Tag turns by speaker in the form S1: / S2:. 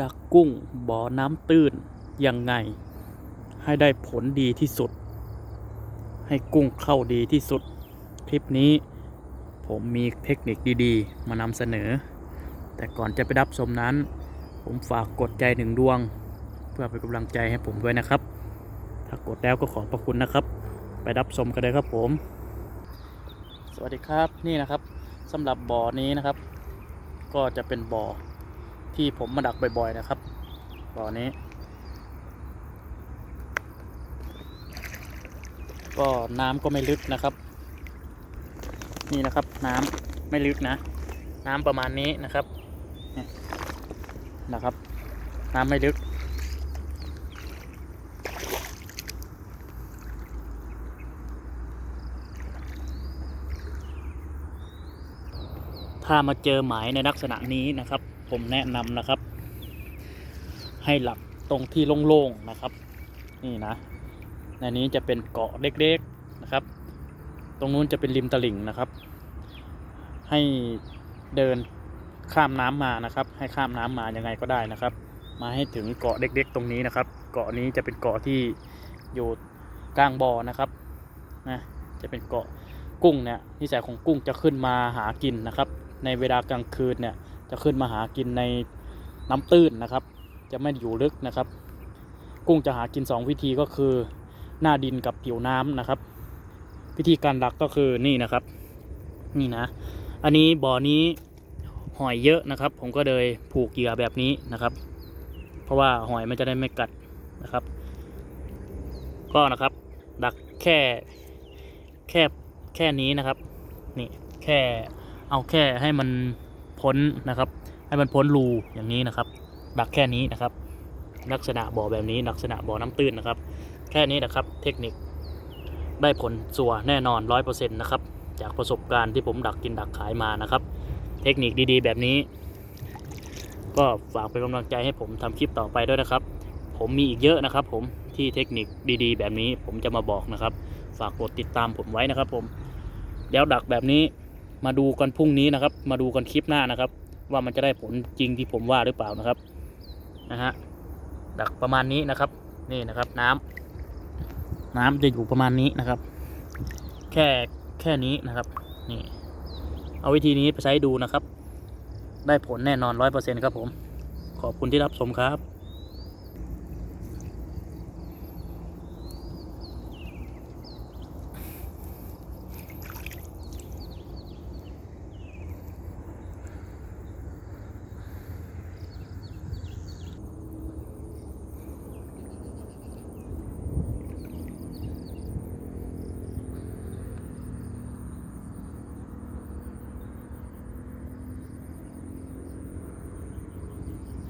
S1: ดักกุ้งบ่อน้ำตื้นยังไง ให้ได้ผลดีที่สุด ให้กุ้งเข้าดีที่สุด คลิปนี้ผมมีเทคนิคดีๆ มานำเสนอ แต่ก่อนจะไปรับชมนั้น ผมฝากกดใจหนึ่งดวง เพื่อเป็นกำลังใจให้ผมด้วยนะครับ ถ้ากดแล้วก็ขอบพระคุณนะครับ ไปรับชมกันเลยครับผม สวัสดีครับนี่นะครับสำหรับบ่อนี้นะครับ ก็จะเป็นบ่อ ที่ผมมาดักบ่อยๆนะครับบ่อนี้ ก็น้ำก็ไม่ลึกนะครับ นี่นะครับน้ำไม่ลึกนะ น้ำประมาณนี้นะครับนะครับ น้ำไม่ลึกถ้ามาเจอหมายในลักษณะนี้นะครับ ผมแนะนำนะครับ ให้หลับตรงที่โล่งๆนะครับ นี่นะในนี้จะเป็นเกาะเล็กๆนะครับ ตรงนู้นจะเป็นริมตลิ่งนะครับ ให้เดินข้ามน้ำมานะครับ ให้ข้ามน้ำมายังไงก็ได้นะครับ มาให้ถึงเกาะเล็กๆ ตรงนี้นะครับ เกาะนี้จะเป็นเกาะที่อยู่กลางบ่อนะครับนะจะเป็นเกาะกุ้งเนี่ยนิสัยของกุ้งจะขึ้นมาหากินนะครับ ในเวลากลางคืนเนี่ย จะขึ้นมาหากินในน้ำตื้นนะครับ จะไม่อยู่ลึกนะครับ กุ้งจะหากิน 2 วิธีก็คือ หน้าดินกับผิวน้ำนะครับ วิธีการดักก็คือนี่นะครับ นี่นะ อันนี้บ่อนี้หอยเยอะนะครับ ผมก็เลยผูกเหยื่อแบบนี้นะครับ เพราะว่าหอยมันจะได้ไม่กัดนะครับ ก็นะครับ ดักแค่แค่แค่นี้นะครับ นี่แค่เอาแค่ให้มัน พ้นนะครับ ให้มันพ้นรูอย่างนี้นะครับ ดักแค่นี้นะครับ ลักษณะบ่อแบบนี้ลักษณะบ่อน้ำตื้นนะครับ แค่นี้นะครับเทคนิคได้ผลสัวแน่นอนร้อยเปอร์เซ็นต์นะครับ จากประสบการณ์ที่ผมดักกินดักขายมานะครับ เทคนิคดีๆ แบบนี้ ก็ฝากเป็นกำลังใจให้ผมทำคลิปต่อไปด้วยนะครับ ผมมีอีกเยอะนะครับ ผมที่เทคนิคดีๆ แบบนี้ผมจะมาบอกนะครับ ฝากกดติดตามผมไว้นะครับ ผมแล้วดักแบบนี้ มาดูกันพรุ่งนี้นะครับ มาดูกันคลิปหน้านะครับ ว่ามันจะได้ผลจริงที่ผมว่าหรือเปล่านะครับนะฮะดักประมาณนี้นะครับ นี่นะครับน้ำน้ำจะอยู่ประมาณนี้นะครับ แค่แค่นี้นะครับ นี่ เอาวิธีนี้ไปใช้ดูนะครับ ได้ผลแน่นอนร้อยเปอร์เซ็นต์ครับผม ขอบคุณที่รับชมครับ